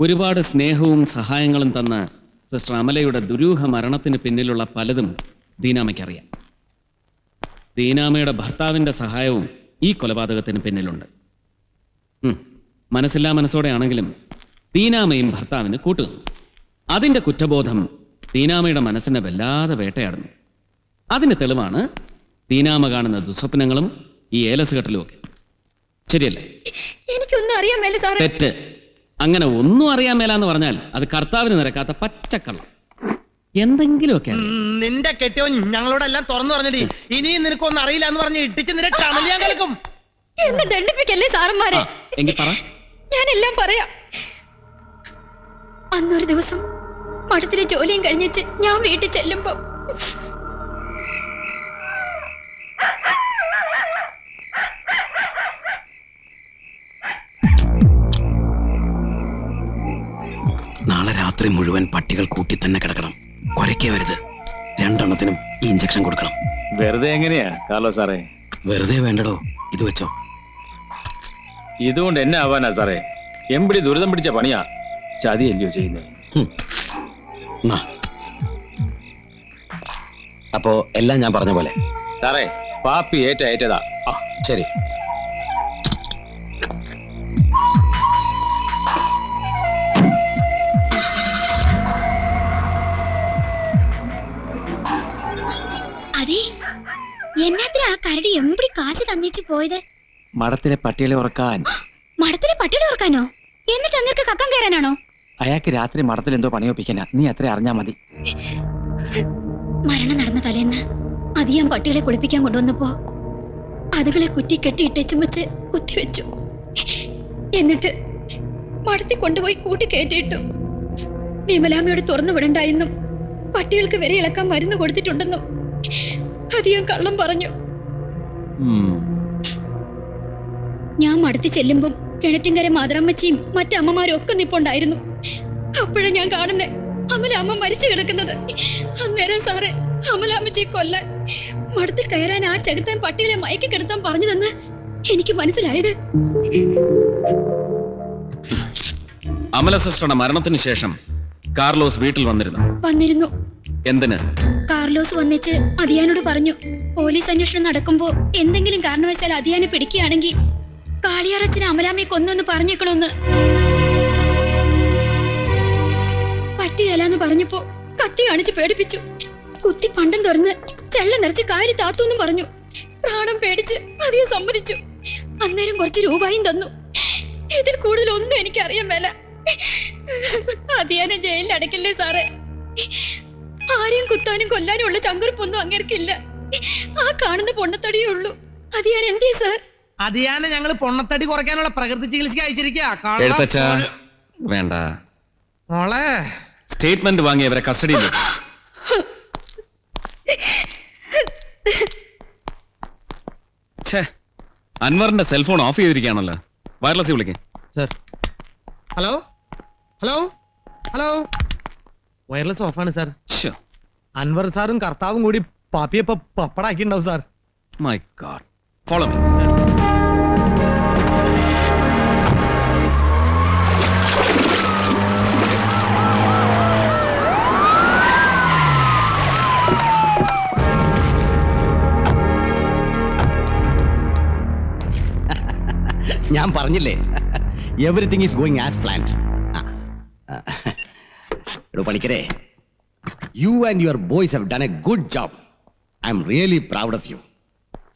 ഒരുപാട് സ്നേഹവും സഹായങ്ങളും തന്ന സിസ്റ്റർ അമലയുടെ ദുരൂഹ മരണത്തിന് പിന്നിലുള്ള പലതും ദീനാമയ്ക്കറിയാം ദീനാമയുടെ ഭർത്താവിന്റെ സഹായവും ഈ കൊലപാതകത്തിന് പിന്നിലുണ്ട്. മനസ്സില്ലാ മനസ്സോടെ ആണെങ്കിലും ദീനാമയും ഭർത്താവിന് കൂട്ടുന്നു അതിന്റെ കുറ്റബോധം ദീനാമയുടെ മനസ്സിനെ വല്ലാതെ വേട്ടയാടുന്നു. അതിന് തെളിവാണ് ദീനാമ കാണുന്ന ദുസ്വപ്നങ്ങളും ഈ ഏലസ് കെട്ടലും ഒക്കെ ശരിയല്ലേ? എനിക്കൊന്നും അറിയാൻ മേലെ തെറ്റ്. അങ്ങനെ ഒന്നും അറിയാൻ മേലാന്ന് പറഞ്ഞാൽ അത് കർത്താവിന് നിരക്കാത്ത പച്ചക്കള്ളം. എന്തെങ്കിലുമൊക്കെ നിന്റെ കെട്ടിയോ ഞങ്ങളോടെല്ലാം തുറന്നു പറഞ്ഞടി. ഇനിയും നിനക്കൊന്നും അറിയില്ല എന്ന് പറഞ്ഞ് ഇട്ടിച്ച് നിന്നെ ടണലിയാൻ കേൾക്കും എന്നെ ദണ്ഡിപ്പിക്കല്ലേ സാറന്മാരെ? എങ്കിൽ പറ. ഞാനെല്ലാം പറയാം. അന്നൊരു ദിവസം മഠത്തിലെ ജോലിയും കഴിഞ്ഞിട്ട് ഞാൻ വീട്ടിൽ ചെല്ലുമ്പോ രാത്രി മുഴുവൻ പട്ടികൾ കൂട്ടി തന്നെ കിടക്കണം. കൊരക്കേ വരുത് രണ്ടെണ്ണത്തിനും ഈ ഇഞ്ചക്ഷൻ കൊടുക്കണം. വെറുതെ എങ്ങനെയാ കാർലോ സാറേ? വെറുതെ വേണ്ടടോ. ഇത് വെച്ചോ. ഇതുകൊണ്ട് എന്നെ ആവാനാ സാറേ? എമ്പിടി ദുരിതം പിടിച്ച പണിയാ. ചതിയല്ലയോ ചെയ്യുന്നത് നാ. അപ്പോ എല്ലാം ഞാൻ പറഞ്ഞ പോലെ. സാറേ പാപ്പി ഏറ്റ ഏറ്റതാ. ആ, ശരി. ആ കരടി എമ്പടി കാശ് തന്നിച്ചു പോയത്? മഠത്തിലെ പട്ടികളെ ഉറക്കാൻ. മഠത്തിലെ പട്ടികളെ ഉറക്കാനോ? എന്നിട്ട് അങ്ങേർക്ക് കക്കം കയറാനാണോ? അയാൾക്ക് രാത്രി മഠത്തിൽ എന്തോ പണിയൊപ്പിക്കാനാ നീ അത്ര അറിഞ്ഞാ മതി. മരണം നടന്ന തലേന്ന് അധികം പട്ടികളെ കുളിപ്പിക്കാൻ കൊണ്ടുവന്നപ്പോ അതുകളെ കുറ്റി കെട്ടി വെച്ച് കുത്തിവെച്ചു എന്നിട്ട് മടത്തി കൊണ്ടുപോയി കൂട്ടി കയറ്റിയിട്ടു. വിമലാമ്മയോട് തുറന്നു വിടണ്ടായെന്നും പട്ടികൾക്ക് വരെ ഇളക്കാൻ മരുന്ന് കൊടുത്തിട്ടുണ്ടെന്നും അധികം കള്ളം പറഞ്ഞു. ഞാൻ മടത്തി ചെല്ലുമ്പം കിണറ്റിൻകര മാതറമ്മച്ചിയും മറ്റമ്മമാരും ഒക്കെ നിപ്പുണ്ടായിരുന്നു. അപ്പോഴാ ഞാൻ കാണുന്നേ. അമലാമ്മ മരിച്ചു കിടക്കുന്നത്. അന്നേരം സാറേ അമലാമ്മച്ചി കൊല്ലാൻ മടത്തിൽ കയറാൻ ആ ചെകുത്താൻ പട്ടികളെ മയക്കി കിടത്താൻ പറഞ്ഞതെന്ന് എനിക്ക് മനസ്സിലായത്. അമല സിസ്റ്ററുടെ മരണത്തിന് ശേഷം കാർലോസ് വീട്ടിൽ വന്നിരുന്നു. വന്നിരുന്നു. എന്തിന്? കാർലോസ് വന്നിച്ച് അതിയാനോട് പറഞ്ഞു. പോലീസ് അന്വേഷണം നടക്കുമ്പോ എന്തെങ്കിലും കാരണവശാൽ അതിയാനെ പിടിക്കുകയാണെങ്കിൽ കാളിയാറച്ചനെ അമലാമ്മയെ കൊന്നെന്ന് പറഞ്ഞേക്കണോന്ന്. പറ്റുകയല്ലെന്ന് പറഞ്ഞപ്പോ കത്തി കാണിച്ച് പേടിപ്പിച്ചു. കുത്തി പണ്ടം തുറന്ന് ചെള്ള നിറച്ച് കാരി താത്തൂന്നും പറഞ്ഞു. പ്രാണം പേടിച്ച് അധികം സമ്മതിച്ചു. അന്നേരം കുറച്ച് രൂപയും തന്നു. ഇതിൽ കൂടുതൽ ഒന്നും എനിക്കറിയാൻ മേല. അതിയാനെ ജയിലിൽ അടക്കില്ലേ സാറേ? ആരെയും കുത്താനും കൊല്ലാനും ഉള്ള ചങ്കുറിപ്പൊന്നും അങ്ങേർക്കില്ല. ആ കാണുന്ന പൊണ്ണത്തടിയേ ഉള്ളൂ. അത് ഞാൻ എന്തേ സാർ? അതിയാനെ ഞങ്ങൾ പൊണ്ണത്തടി കുറയ്ക്കാനുള്ള പ്രകൃതി ചികിത്സയ്ക്ക് അയച്ചിരിക്കുക എഴുത്തച്ഛ വേണ്ട. മോളെ. സ്റ്റേറ്റ്മെന്റ് വാങ്ങിയവരെ കസ്റ്റഡിയിൽ വെക്ക്. ഛേ അൻവറിന്റെ സെൽഫോൺ ഓഫ് ചെയ്തിരിക്കുകയാണല്ലോ. വയർലെസ് വിളിക്കേ. Sir. Hello? Hello? Hello? Wireless ഓഫാണ് സാർ. അൻവർ സാറും കർത്താവും കൂടി പാപ്പിയെ പപ്പടാക്കിണ്ടാവും സാർ. മൈ ഗാഡ് ഫോളോ ഞാൻ പറഞ്ഞില്ലേ? Everything is going as planned എടോ പണിക്കരെ you and your boys have done a good job I am really proud of you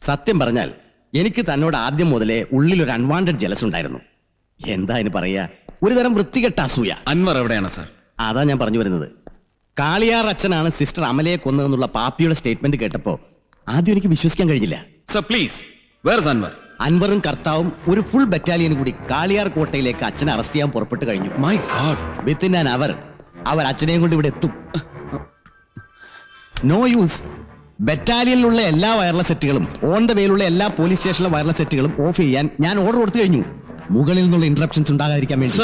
സത്യം പറഞ്ഞാൽ എനിക്ക് തന്നോട് ആദ്യം മുതലേ ഉള്ളിൽ ഒരു അൺവാണ്ടഡ് ജലസ് ഉണ്ടായിരുന്നു. എന്താ അതിന് പറയുക ഒരു തരം വൃത്തികെട്ട അസൂയ. അൻവർ എവിടെയാണ് സാർ? അതാ ഞാൻ പറഞ്ഞു വരുന്നത്. കാളിയാർ അച്ഛനാണ് സിസ്റ്റർ അമലയെ കൊന്നതെന്നുള്ള പാപ്പിയുടെ സ്റ്റേറ്റ്മെന്റ് കേട്ടപ്പോ ആദ്യം എനിക്ക് വിശ്വസിക്കാൻ കഴിഞ്ഞില്ല. Sir please where Anwar? അൻവറും കർത്താവും ഒരു ഫുൾ ബറ്റാലിയൻ കൂടി കാളിയാർ കോട്ടയിലേക്ക് അച്ഛനെ അറസ്റ്റ് ചെയ്യാൻ പുറപ്പെട്ടു കഴിഞ്ഞു. My god within an hour അവർ അച്ഛനെയും കൊണ്ട് ഇവിടെ എത്തും. നോ യൂസ് ബറ്റാലിയനിലുള്ള എല്ലാ വയർലെസ് സെറ്റുകളും ഓൺ ദ വേയിലുള്ള എല്ലാ പോലീസ് സ്റ്റേഷനിലെ വയർലെസ് സെറ്റുകളും ഓഫ് ചെയ്യാൻ ഞാൻ ഓർഡർ കൊടുത്തു കഴിഞ്ഞു. മുകളിൽ നിന്നുള്ള ഇന്ററപ്ഷൻസ് ഉണ്ടാകാതിരിക്കാൻ വേണ്ടി.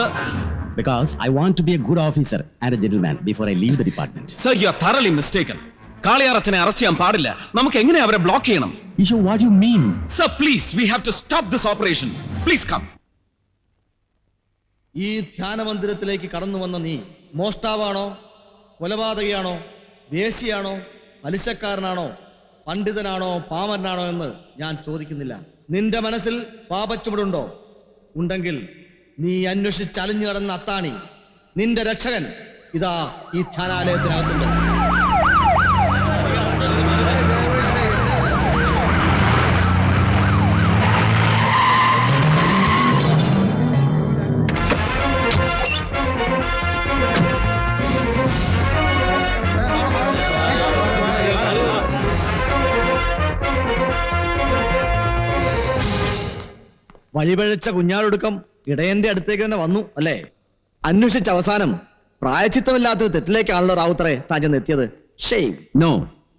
Because I want to be a good officer and a gentleman before I leave the department sir you are thoroughly mistaken. Kaliyar അച്ഛനെ അറസ്റ്റ് ചെയ്യാൻ പാടില്ല. നമുക്ക് എങ്ങനെ അവരെ ബ്ലോക്ക് ചെയ്യണം? Isho what you mean sir please we have to stop this operation please come ഈ ധ്യാന മന്ദിരത്തിലേക്ക് കടന്നു വന്ന നീ മോഷ്ടാവാണോ കൊലപാതകയാണോ വേശിയാണോ? പലിശക്കാരനാണോ പണ്ഡിതനാണോ പാമരനാണോ എന്ന് ഞാൻ ചോദിക്കുന്നില്ല. നിന്റെ മനസ്സിൽ പാപച്ചുവടുണ്ടോ? ഉണ്ടെങ്കിൽ നീ അന്വേഷിച്ചലിഞ്ഞു കടന്ന അത്താണി. നിന്റെ രക്ഷകൻ ഇതാ ഈ ധ്യാനാലയത്തിനകത്തുണ്ട്. വഴിപഴച്ച കുഞ്ഞാടൊടുക്കം ഇടയന്റെ അടുത്തേക്ക് തന്നെ വന്നു അല്ലേ? അന്വേഷിച്ച അവസാനം പ്രായച്ചിത്തമില്ലാത്തൊരു തെറ്റിലേക്കാണല്ലോ റാവുത്തറെ താൻ ചെന്ന് എത്തിയത്. ഷെയ്ം നോ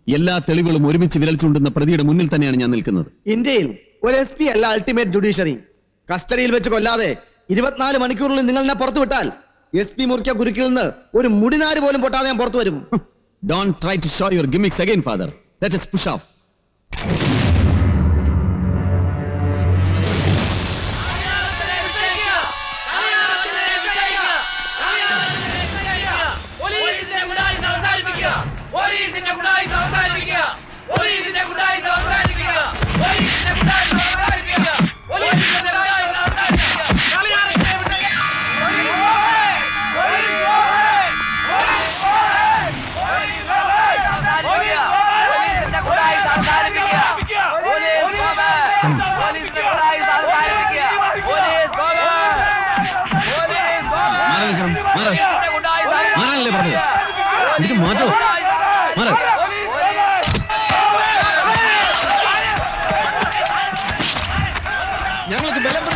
എല്ലാ തെളിവുകളും ഒരുമിച്ച് വിരൽ ചൂണ്ടുന്ന പ്രതിയുടെ മുന്നിൽ തന്നെയാണ് ഞാൻ നിൽക്കുന്നത്. ഇന്ത്യയിൽ ഒരു എസ് പി അല്ല അൾട്ടിമേറ്റ് ജുഡീഷ്യറി. കസ്റ്റഡിയിൽ വെച്ച് കൊല്ലാതെ ഇരുപത്തിനാല് മണിക്കൂറിൽ നിങ്ങൾ എന്നെ പുറത്തു വിട്ടാൽ എസ് പി മുറിക്ക കുരുക്കിൽ നിന്ന് ഒരു മുടിനാര് പോലും പൊട്ടാതെ ഞാൻ പുറത്തു വരും. Don't try to show your gimmicks again father let us push off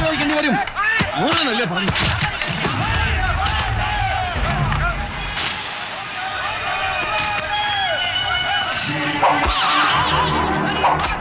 ഉപയോഗിക്കേണ്ടി വരും. മൂന്നെന്നല്ലേ പറഞ്ഞു Thank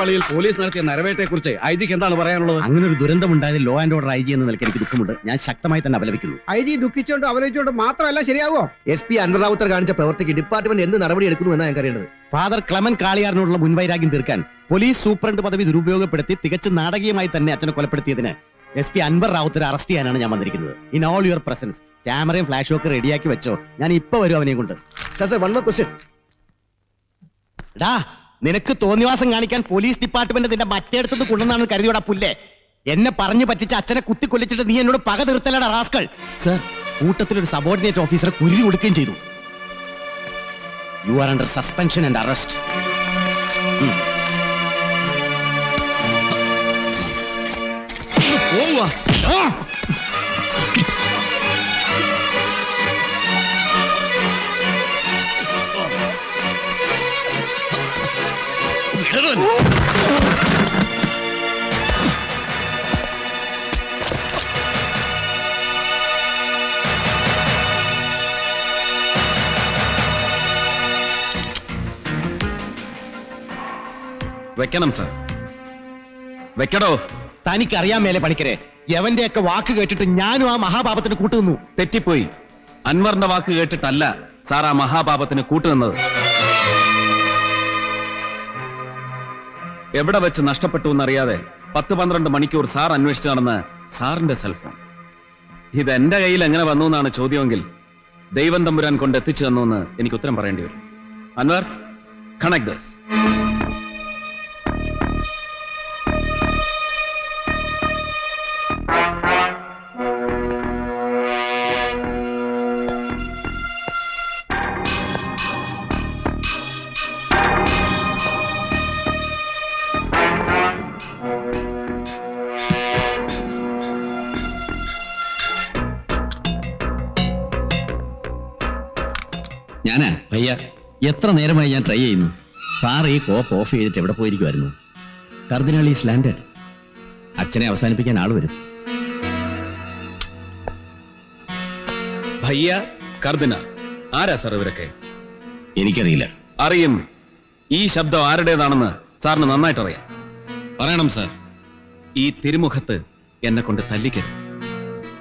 പള്ളിയിൽ പോലീസ് നടത്തിയ നരവേട്ടയെ കുറിച്ച് ഐ ജിക്ക് എന്താണ് പറയാനുള്ളത്? അങ്ങനെ ഒരു ദുരന്തമുണ്ടായത് law and order I G എന്ന നിലയ്ക്ക് എനിക്ക് ദുഃഖമുണ്ട്. ഞാൻ ശക്തമായി തന്നെ അപലപിക്കുന്നു. ഐ ജി ദുഃഖിച്ചോണ്ട് അവലോചിച്ചോണ്ട് മാത്രമല്ല ശരിയാവോ? എസ് പി അൻവർ റാവുത്തർ കാണിച്ച പ്രവർത്തിക്ക് ഡിപ്പാർട്ട്മെന്റ് എന്ത് നടപടി എടുക്കുന്നു എന്നാണ് ഞാൻ അറിയേണ്ടത് ഫാദർ ക്ലമൻ കാളിയാറിനോടുള്ള മുൻവൈരാഗ്യം തീർക്കാൻ പോലീസ് സൂപ്രണ്ട് പദവി ദുരുപയോഗപ്പെടുത്തി തികച്ചും നാടകീയമായി തന്നെ അച്ഛനെ കൊലപ്പെടുത്തിയതിന് എസ് പി അൻവർ റാവുത്തരെ അറസ്റ്റ് ചെയ്യാനാണ് ഞാൻ വന്നിരിക്കുന്നത്. ഇൻ ഓൾ യുവർ പ്രസൻസ് ക്യാമറയും ഫ്ലാഷും ഒക്കെ റെഡിയാക്കി വെച്ചോ. ഞാൻ ഇപ്പൊ വരും അവനെ കൊണ്ട്. Sir sir one more question ഡാ നിനക്ക് തോന്നിവാസം കാണിക്കാൻ പോലീസ് ഡിപ്പാർട്ട്മെന്റ് നിന്റെ മറ്റേടത്തുനിന്ന് കൊള്ളുന്നതാണ് കരുതിയോടാ പുല്ലേ? എന്നെ പറഞ്ഞു പറ്റിച്ച് അച്ഛനെ കുത്തി കൊല്ലിച്ചിട്ട് നീ എന്നോട് പക തീർത്തലടാ റാസ്കൾ സർ കൂട്ടത്തിലൊരു സബോർഡിനേറ്റ് ഓഫീസറെ കുരുതി കൊടുക്കുകയും ചെയ്തു. You are under suspension and arrest വെക്കണം സർ വെക്കടോ. തനിക്കറിയാൻ മേലെ പണിക്കരെ. യവന്റെയൊക്കെ വാക്ക് കേട്ടിട്ട് ഞാനും ആ മഹാപാപത്തിന് കൂട്ടുനിന്നു. തെറ്റിപ്പോയി. അൻവറിന്റെ വാക്ക് കേട്ടിട്ടല്ല സാർ ആ മഹാപാപത്തിന് കൂട്ടുനിന്നത്. എവിടെ വെച്ച് നഷ്ടപ്പെട്ടു എന്നറിയാതെ പത്ത് പന്ത്രണ്ട് മണിക്കൂർ സാർ അന്വേഷിച്ചു നടന്ന സാറിന്റെ സെൽഫോൺ ഇത് എന്റെ കയ്യിൽ എങ്ങനെ വന്നു എന്നാണ് ചോദ്യമെങ്കിൽ ദൈവം തമ്പുരാൻ കൊണ്ട് എത്തിച്ചു തന്നു എന്ന് എനിക്ക് ഉത്തരം പറയേണ്ടി വരും. അൻവർ കണക്ട് ദസ് ഞാനാ? ഭയ്യ എത്ര നേരമായി ഞാൻ ട്രൈ ചെയ്യുന്നു. സാർ ഈ കോപ്പ് ഓഫ് ചെയ്തിട്ട് എവിടെ പോയിരിക്കുമായിരുന്നു കർദിനാൾ ഈസ് ലാൻഡഡ് അച്ഛനെ അവസാനിപ്പിക്കാൻ ആൾ വരും. ഭയ്യ കർദിന ആരാ സാർ ഇവരൊക്കെ? എനിക്കറിയില്ല. അറിയും. ഈ ശബ്ദം ആരുടേതാണെന്ന് സാറിന് നന്നായിട്ട് അറിയാം പറയണം സാർ ഈ തിരുമുഖത്ത് എന്നെ കൊണ്ട് തല്ലിക്കരുത്.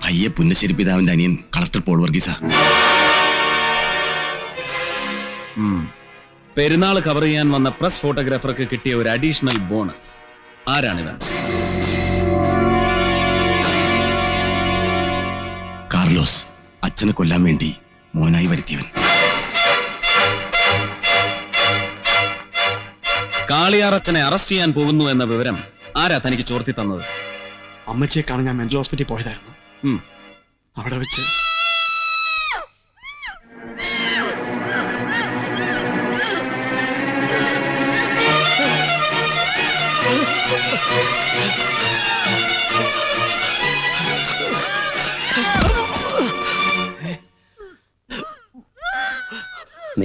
ഭയ്യ പുന്നശ്ശേരി പിതാവിന്റെ അനിയൻ കളക്ടർ പോൾ വർഗീസ. പെരുന്നാൾ കവർ ചെയ്യാൻ വന്ന പ്രസ് ഫോട്ടോഗ്രാഫർക്ക് കിട്ടിയ ഒരു അഡീഷണൽ ബോണസ് ആരാണിവൻ? കാർലോസ് അച്ഛനെ കൊല്ലാൻ വേണ്ടി മോനായി വരുത്തിയവൻ. കാളിയാറച്ചനെ അറസ്റ്റ് ചെയ്യാൻ പോകുന്നു എന്ന വിവരം ആരാ തനിക്ക് ചോർത്തി തന്നത്? അമ്മച്ചിയെ കാണാൻ ഞാൻ മെന്റൽ ഹോസ്പിറ്റലിൽ പോയതായിരുന്നു. അവിടെ വെച്ച്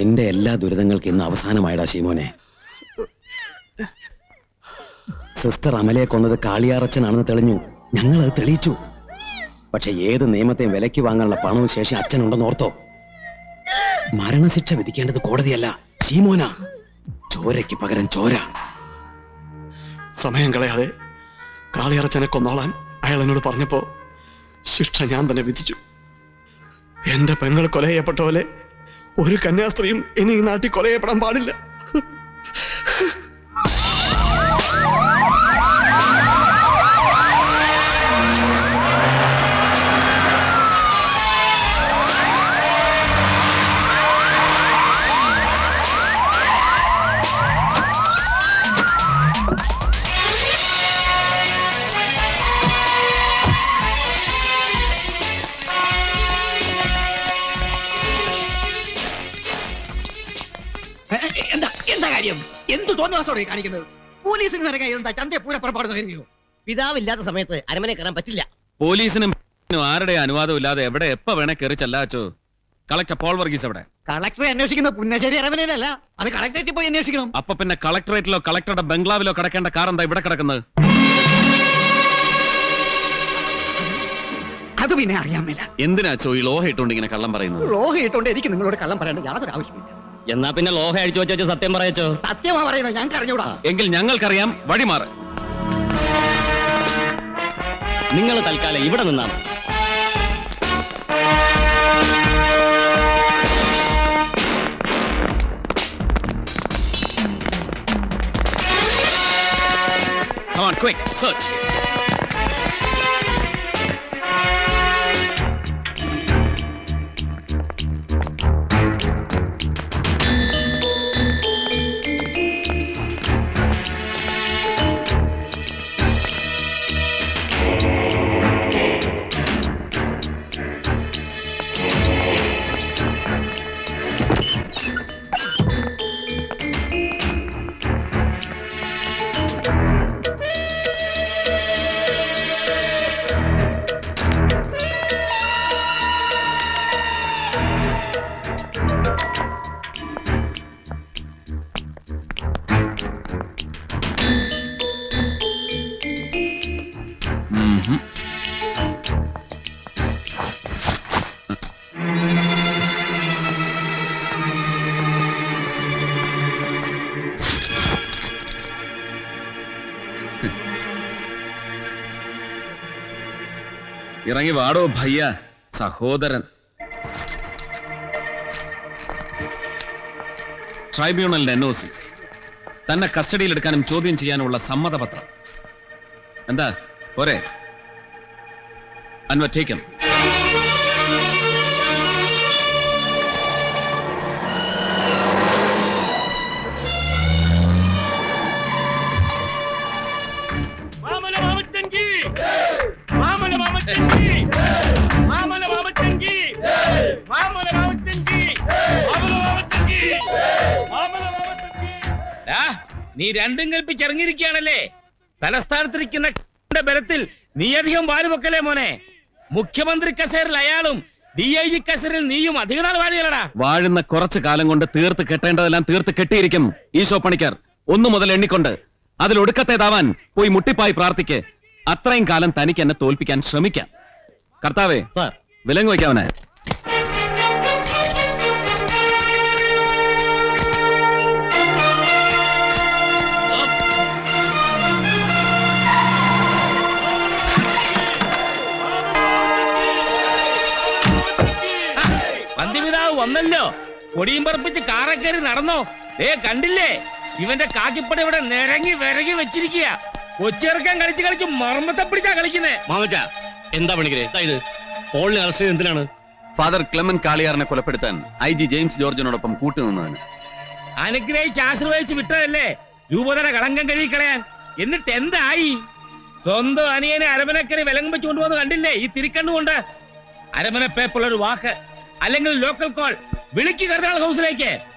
നിന്റെ എല്ലാ ദുരിതങ്ങൾക്കും ഇന്ന് അവസാനമായടാ ശീമോനെ. സിസ്റ്റർ അമലയെ കൊന്നത് കാളിയാറച്ചനാണെന്ന് തെളിഞ്ഞു. ഞങ്ങൾ അത് തെളിയിച്ചു. പക്ഷെ ഏത് നിയമത്തെയും വിലയ്ക്ക് വാങ്ങാനുള്ള പണവും ശേഷി അച്ഛനുണ്ടെന്ന് ഓർത്തോ? മരണശിക്ഷ വിധിക്കേണ്ടത് കോടതിയല്ല ശീമോന. ചോരയ്ക്ക് പകരം ചോര. സമയം കളയാതെ കാളിയറച്ചനെ കൊന്നോളാൻ അയാൾ എന്നോട് പറഞ്ഞപ്പോ ശിക്ഷ ഞാൻ തന്നെ വിധിച്ചു. എന്റെ പെങ്ങൾ കൊലയപ്പെട്ട പോലെ ഒരു കന്യാസ്ത്രീയും ഇനി ഈ നാട്ടിൽ കൊലയപ്പെടാൻ പാടില്ല. എന്ത് തോന്നുവാസോടെ കാണിക്കുന്നത്? പോലീസിന് നിറകെ എന്താ ചന്തയെ പൂര പുറപ്പാടുന്ന കരുതിയോ? പിതാവില്ലാത്ത സമയത്ത് അരമനെ കയറാൻ പറ്റില്ല. പോലീസിനും ആരുടെ അനുവാദം ഇല്ലാതെ എവിടെ എപ്പ വേണേ കയറി ചെല്ലാച്ചോ കളക്ടർ പോൾ വർഗീസ് എവിടെ? കളക്ടറെ അന്വേഷിക്കുന്ന പുന്നശ്ശേരി അരമനയിലല്ല അത് കളക്ടറേറ്റ് പോയി അന്വേഷിക്കണം. അപ്പൊ പിന്നെ കളക്ടറേറ്റിലോ കളക്ടറുടെ ബംഗ്ലാവിലോ കിടക്കേണ്ട കാർ എന്താ ഇവിടെ കിടക്കുന്നത്? അത് പിന്നെ അറിയാൻ മേല. എന്തിനാ ചോ ഈ ലോഹ ഇട്ടുകൊണ്ട് ഇങ്ങനെ കള്ളം പറയുന്നത്? ലോഹ ഇട്ടുകൊണ്ട് എനിക്ക് നിങ്ങളോട് കള്ളം പറയേണ്ട യാതൊരു ആവശ്യമില്ല എന്നാ പിന്നെ ലോഹ അടിച്ചു വെച്ചു സത്യം പറയച്ചോ? സത്യമാ പറയുന്നത് ഞങ്ങൾക്ക് അറിഞ്ഞൂടാ. എങ്കിൽ ഞങ്ങൾക്കറിയാം വഴിമാറ് നിങ്ങൾ തൽക്കാലം ഇവിടെ നിന്നാണ് Come on, quick, search. ഇറങ്ങി വാടോ ഭയ്യ. സഹോദരൻ. ട്രൈബ്യൂണലിന്റെ എൻ ഒ സി തന്നെ കസ്റ്റഡിയിലെടുക്കാനും ചോദ്യം ചെയ്യാനുമുള്ള സമ്മതപത്രം. എന്താ? പോരെ. അൻവർ ടേക്കൻ നീ രണ്ടും കൽപ്പിച്ചിറങ്ങിയിരിക്കുകയാണല്ലേ? തലസ്ഥാനത്തിരിക്കുന്ന ബലത്തിൽ നീ അധികം വാലുപൊക്കലേ മോനെ? മുഖ്യമന്ത്രി കസേരയിൽ അയാളും ഡി ഐ ജി കസേരയിൽ നീയും അധിക നാൾ വാഴുകയല്ലടാ വാഴുന്ന കുറച്ചു കാലം കൊണ്ട് തീർത്ത് കെട്ടേണ്ടതെല്ലാം തീർത്ത് കെട്ടിയിരിക്കും ഈശോ പണിക്കർ. ഒന്നു മുതൽ എണ്ണിക്കൊണ്ട്. അതിൽ ഒടുക്കത്തേതാവാൻ പോയി മുട്ടിപ്പായി പ്രാർത്ഥിക്ക്. അത്രയും കാലം തനിക്ക് എന്നെ തോൽപ്പിക്കാൻ ശ്രമിക്കാം. കർത്താവേ സാർ. വിലങ്ങ് വയ്ക്കാവനെ വന്നല്ലോ. കൊടിയും പറപ്പിച്ച് കാറക്കേറി നടന്നോ? ഏ കണ്ടില്ലേ? ഇവന്റെ കാക്കിപ്പട ഇവിടെ നിരങ്ങി വിരങ്ങി വെച്ചിരിക്കുക കൊച്ചിറക്കാൻ കളിച്ച് കളിച്ച് മർമ്മത്തെ പിടിച്ചാ കളിക്കുന്നേ. മാമച്ച എന്താ പണിക്കരെ? ഇത്. പോളിനെ അറസ്റ്റ് ചെയ്ത് എന്തിനാണ്? ഫാദർ ക്ലെമൻ കാളിയാറിനെ കൊലപ്പെടുത്താൻ ഐ ജി ജെയിംസ് ജോർജിനോടൊപ്പം കൂട്ടുനിന്നതിന് അനുഗ്രഹിച്ച് ആശ്രയിച്ച് വിട്ടതല്ലേ? രൂപതര കളങ്കം കഴുകി കളയാൻ. എന്നിട്ട് എന്തായി? സ്വന്തം അനിയനെ അരമനക്കരി വിലങ്ങും വെച്ച് കൊണ്ടുപോകുന്നത് കണ്ടില്ലേ? ഈ തിരിക്കണ്ണുകൊണ്ട് അരമന പേപ്പുള്ള ഒരു വാക്ക്. അല്ലെങ്കിൽ ലോക്കൽ കോൾ വിളിക്കുക ഹൗസിലേക്ക്.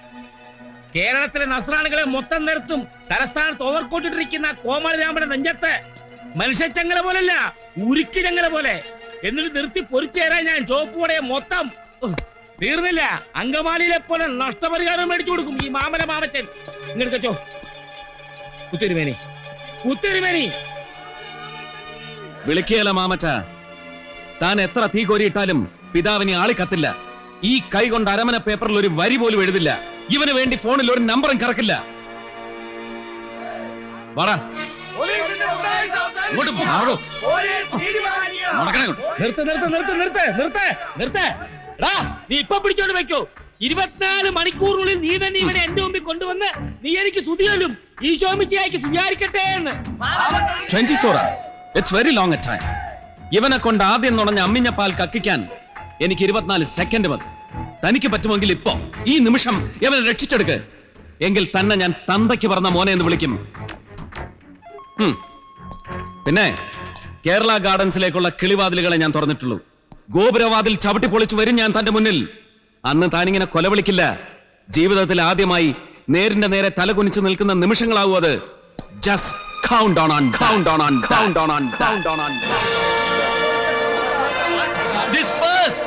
കേരളത്തിലെ നസ്രാണികളെ മൊത്തം നിരത്തും തലസ്ഥാനത്ത് ഓവർക്കോട്ടിട്ടിരിക്കുന്ന കോമാളി രാമന്റെ നെഞ്ചത്ത് മനുഷ്യച്ചങ്ങല പോലല്ല ഉരുക്കി ചങ്ങല പോലെ. എന്നിട്ട് നിർത്തി പൊരിച്ചേരാൻ ഞാൻ ചോപ്പുവടയെ മൊത്തം തീർന്നില്ല. അങ്കമാലിയിലെ പോലെ നഷ്ടപരിഹാരം മേടിച്ചു കൊടുക്കും ഈ മാമല മാമച്ചൻ. ഇങ്ങോട്ട് വെച്ചോ കുത്തിരുമേനി കുത്തിരുമേനി വിളിക്കുകയല്ല മാമച്ച. താൻ എത്ര തീ കോരിയിട്ടാലും പിതാവിനെ ആളിക്കത്തില്ല. ഈ കൈ കൊണ്ട് അരമന പേപ്പറിൽ ഒരു വരി പോലും എഴുതില്ല. ഇവന് വേണ്ടി ഫോണിൽ ഒരു നമ്പറും കറക്കില്ല. വാടാ. ഇങ്ങോട്ട് മാറോ. നടക്കണേ ഇങ്ങോട്ട്. നിർത്ത് നിർത്ത് നിർത്ത് നിർത്ത് നിർത്ത് നിർത്ത്. എടാ, നീ ഇപ്പൊ പിടിച്ചോണ്ട് വെക്കോ. ഇരുപത്തിനാല് മണിക്കൂറിനുള്ളിൽ നീ തന്നെ ഇവനെ എന്റെ മുമ്പിൽ കൊണ്ടുവന്ന് നീ എനിക്ക് സ്തുതിയാലും ഈശോമിച്ചയായിക്ക് സുചാരിക്കട്ടെ എന്ന്. 24 hours. It's very long a time ഇവനെ കൊണ്ട് ആദ്യം നുണഞ്ഞ അമ്മിഞ്ഞ പാൽ കക്കിക്കാൻ എനിക്ക് ഇരുപത്തിനാല് സെക്കൻഡ് മതി. തനിക്ക് പറ്റുമെങ്കിൽ ഇപ്പോ ഈ നിമിഷം ഇവനെ രക്ഷിച്ചെടുക്ക്. എങ്കിൽ തന്നെ ഞാൻ തന്തയ്ക്ക് പറഞ്ഞ മോനെ എന്ന് വിളിക്കും. പിന്നെ കേരള ഗാർഡൻസിലേക്കുള്ള കിളിവാതിലുകളെ ഞാൻ തുറന്നിട്ടുള്ളൂ. ഗോപുരവാതിൽ ചവിട്ടി പൊളിച്ചു വരും ഞാൻ തന്റെ മുന്നിൽ. അന്ന് താനിങ്ങനെ കൊലവിളിക്കില്ല. ജീവിതത്തിൽ ആദ്യമായി നേരിന്റെ നേരെ തലകുനിച്ച് നിൽക്കുന്ന നിമിഷങ്ങളാവും അത്. Just Disperse!